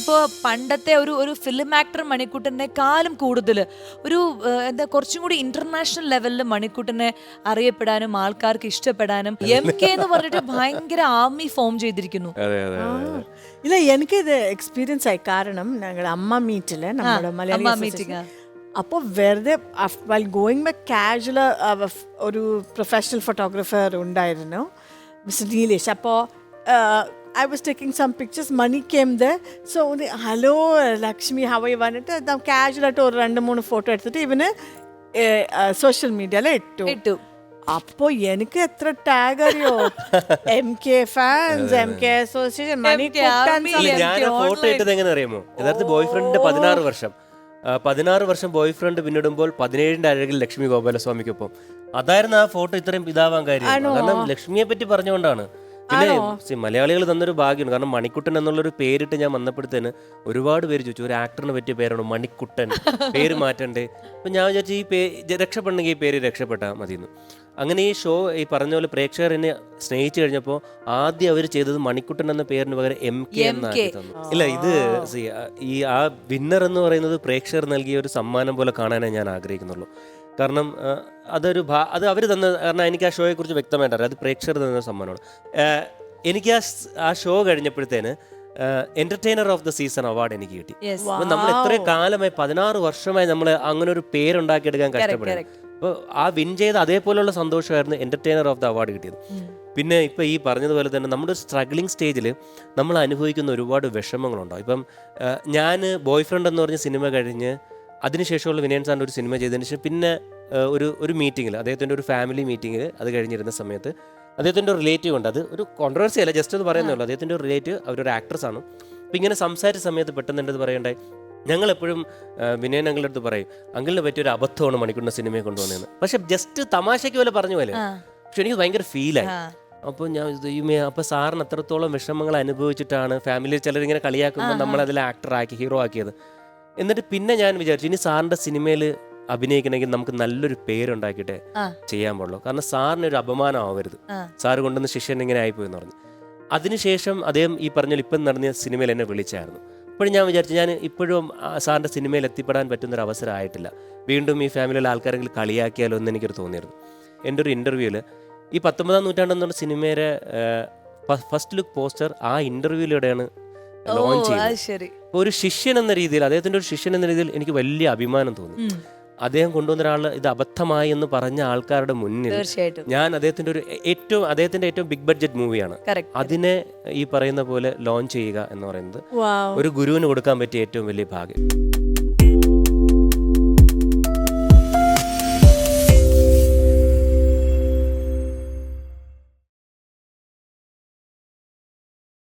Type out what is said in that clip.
ഇപ്പോൾ പണ്ടത്തെ ഒരു ഒരു ഫിലിം ആക്ടർ മണിക്കൂട്ടനെക്കാളും കൂടുതൽ ഒരു എന്താ കുറച്ചും കൂടി ഇന്റർനാഷണൽ ലെവലിൽ മണിക്കൂട്ടനെ അറിയപ്പെടാനും ആൾക്കാർക്ക് ഇഷ്ടപ്പെടാനും എം കെ എന്ന് പറഞ്ഞിട്ട് ഭയങ്കര ആർമി ഫോം ചെയ്തിരിക്കുന്നു. അതെ അതെ ഇല്ല എനിക്ക് ഇത് എക്സ്പീരിയൻസ് ആയി. കാരണം ഞങ്ങളുടെ അമ്മ മീറ്റിൽ നമ്മുടെ മലയാളി. അപ്പോൾ വെറുതെ വൈൽ ഗോയിങ് ബൈ കാഷ്വൽ ഒരു പ്രൊഫഷണൽ ഫോട്ടോഗ്രാഫർ ഉണ്ടായിരുന്നു മിസ്റ്റർ നീലേഷ്. അപ്പോൾ I was taking some pictures Mani came the so hello Lakshmi how are വന്നിട്ട് നാം കാഷ്വലായിട്ട് ഒരു രണ്ട് മൂന്ന് ഫോട്ടോ എടുത്തിട്ട് ഇവന് സോഷ്യൽ മീഡിയയിൽ ഇട്ടു. ഇട്ടു. അപ്പോ എനിക്ക് എത്ര ടാഗ് അറിയോ? M K fans M K association മണി MK Army, ഇല്ല, എനിക്ക് ഞാൻ ആ ഫോട്ടോ online- ഇട്ടത് എങ്ങനെ അറിയാമോ? യഥാർത്ഥ ബോയ് ഫ്രണ്ടിന്റെ പതിനാറ് വർഷം. ആ, പതിനാറ് വർഷം ബോയ് ഫ്രണ്ട് പിന്നിടുമ്പോൾ പതിനേഴിന്റെ അഴകിൽ ലക്ഷ്മി ഗോപാലസ്വാമിക്കൊപ്പം. അതായിരുന്നു ആ ഫോട്ടോ ഇത്രയും ഇതാവാൻ കാര്യം. കാരണം ലക്ഷ്മിയെ പറ്റി പറഞ്ഞുകൊണ്ടാണ്. പിന്നെ മലയാളികൾ തന്നൊരു ഭാഗ്യമാണ്. കാരണം മണിക്കുട്ടൻ എന്നുള്ളൊരു പേരിട്ട് ഞാൻ വന്നപ്പോഴത്തേന് ഒരുപാട് പേര് ചോദിച്ചു ഒരു ആക്ടറിന് പറ്റിയ പേരാണ്? മണിക്കുട്ടൻ പേര് മാറ്റണ്ടേ. അപ്പം ഞാൻ വിചാരിച്ചു ഈ പേ രക്ഷപ്പെടണമെങ്കിൽ ഈ പേര് രക്ഷപ്പെട്ടാൽ മതിയെന്ന്. അങ്ങനെ ഈ ഷോ ഈ പറഞ്ഞ പോലെ പ്രേക്ഷകർ എന്നെ സ്നേഹിച്ചു കഴിഞ്ഞപ്പോൾ ആദ്യം അവർ ചെയ്തത് മണിക്കുട്ടൻ എന്ന പേരിന് പകരം എം കെ എന്നാക്കി തന്നു. ഇല്ല ഇത് ഈ ആ വിന്നർ എന്ന് പറയുന്നത് പ്രേക്ഷകർ നൽകിയ ഒരു സമ്മാനം പോലെ കാണാനേ ഞാൻ ആഗ്രഹിക്കുന്നുള്ളൂ. കാരണം അതൊരു ഭാ- അത് അവർ തന്ന കാരണം എനിക്ക് ആ ഷോയെക്കുറിച്ച് വ്യക്തമായിട്ട് അറിയാം. അത് പ്രേക്ഷകർ തന്ന സമ്മാനമാണ് എനിക്ക് ആ ആ show കഴിഞ്ഞപ്പോഴത്തേന് entertainer of the season award എനിക്ക് കിട്ടി. നമ്മൾ എത്ര കാലമായി പതിനാറ് വർഷമായി നമ്മൾ അങ്ങനെ ഒരു പേരുണ്ടാക്കിയെടുക്കാൻ കഷ്ടപ്പെടും അപ്പോൾ ആ വിൻ ചെയ്ത അതേപോലെയുള്ള സന്തോഷമായിരുന്നു എന്റർടൈനർ ഓഫ് ദ അവാർഡ് കിട്ടിയത്. പിന്നെ ഇപ്പൊ ഈ പറഞ്ഞതുപോലെ തന്നെ നമ്മുടെ സ്ട്രഗ്ലിംഗ് സ്റ്റേജിൽ നമ്മൾ അനുഭവിക്കുന്ന ഒരുപാട് വിഷമങ്ങളുണ്ടാവും ഇപ്പം ഞാൻ ബോയ്ഫ്രണ്ട് എന്ന് പറഞ്ഞ സിനിമ കഴിഞ്ഞ് അതിനുശേഷമുള്ള വിനയൻ സാറിന്റെ ഒരു സിനിമ ചെയ്തതിന് ശേഷം പിന്നെ ഒരു ഒരു മീറ്റിങ്ങിൽ അദ്ദേഹത്തിന്റെ ഒരു ഫാമിലി മീറ്റിങ്ങിൽ അത് കഴിഞ്ഞിരുന്ന സമയത്ത് അദ്ദേഹത്തിന്റെ ഒരു റിലേറ്റീവ് ഉണ്ട്. അത് ഒരു കോൺട്രവേഴ്സി അല്ല ജസ്റ്റ് അത് പറയുന്നുള്ളൂ അദ്ദേഹത്തിന്റെ ഒരു റിലേറ്റീവ് അവരൊരു ആക്ട്രസ് ആണ്. അപ്പോൾ ഇങ്ങനെ സംസാരിച്ച സമയത്ത് പെട്ടെന്ന് എന്റെ അത് പറയണ്ടേ ഞങ്ങൾ എപ്പോഴും വിനയൻ അങ്കിളുടെ അടുത്ത് പറയും അങ്കിളിന് പറ്റിയ ഒരു അബദ്ധമാണ് മണിക്കൂറിന്റെ സിനിമയെ കൊണ്ടുവന്നതെന്ന്. പക്ഷെ ജസ്റ്റ് തമാശയ്ക്ക് പോലെ പറഞ്ഞു പോലെ. പക്ഷെ എനിക്ക് ഭയങ്കര ഫീലായി. അപ്പോൾ ഞാൻ ദൈവമേ അപ്പോൾ സാറിന് അത്രത്തോളം വിഷമങ്ങൾ അനുഭവിച്ചിട്ടാണ് ഫാമിലിയിൽ ചിലരിങ്ങനെ കളിയാക്കുമ്പോൾ നമ്മളതിൽ ആക്ടറാക്കി ഹീറോ ആക്കിയത്. എന്നിട്ട് പിന്നെ ഞാൻ വിചാരിച്ചു ഇനി സാറിന്റെ സിനിമയിൽ അഭിനയിക്കണമെങ്കിൽ നമുക്ക് നല്ലൊരു പേരുണ്ടാക്കിയിട്ടേ ചെയ്യാൻ പാടുള്ളൂ. കാരണം സാറിന് ഒരു അപമാനം ആവരുത്. സാറ് കൊണ്ടുവന്ന ശിഷ്യൻ ഇങ്ങനെ ആയിപ്പോയി എന്ന് പറഞ്ഞു. അതിനുശേഷം അദ്ദേഹം ഈ പറഞ്ഞ ഇപ്പം നടന്ന സിനിമയിൽ എന്നെ വിളിച്ചായിരുന്നു. ഇപ്പോഴും ഞാൻ വിചാരിച്ചു ഞാൻ ഇപ്പോഴും സാറിന്റെ സാറിന്റെ സിനിമയിൽ എത്തിപ്പെടാൻ പറ്റുന്നൊരു അവസരം ആയിട്ടില്ല. വീണ്ടും ഈ ഫാമിലിയിലെ ആൾക്കാരെങ്കിലും കളിയാക്കിയാലോ എന്ന് എനിക്കൊരു തോന്നിയിരുന്നു എന്റെ ഒരു ഇന്റർവ്യൂവിൽ ഈ പത്തൊമ്പതാം നൂറ്റാണ്ടെന്നുള്ള സിനിമയുടെ ഫസ്റ്റ് ലുക്ക് പോസ്റ്റർ ആ ഇന്റർവ്യൂവിലൂടെയാണ് ഓ ലോഞ്ച് ചെയ്തത് ശരി അപ്പോൾ ഒരു ശിഷ്യൻ എന്ന രീതിയിൽ അദ്ദേഹത്തിന്റെ ഒരു ശിഷ്യൻ എന്ന രീതിയിൽ എനിക്ക് വലിയ അഭിമാനം തോന്നി. അദ്ദേഹം കൊണ്ടുവന്ന ഒരാൾ ഇത് അബദ്ധമായി എന്ന് പറഞ്ഞ ആൾക്കാരുടെ മുന്നിൽ ഞാൻ അദ്ദേഹത്തിന്റെ ഒരു ഏറ്റവും അദ്ദേഹത്തിന്റെ ഏറ്റവും ബിഗ് ബഡ്ജറ്റ് മൂവിയാണ്. അതിനെ ഈ പറയുന്ന പോലെ ലോഞ്ച് ചെയ്യുക എന്ന് പറയുന്നത് ഒരു ഗുരുവിന് കൊടുക്കാൻ പറ്റിയ ഏറ്റവും വലിയ ഭാഗ്യം.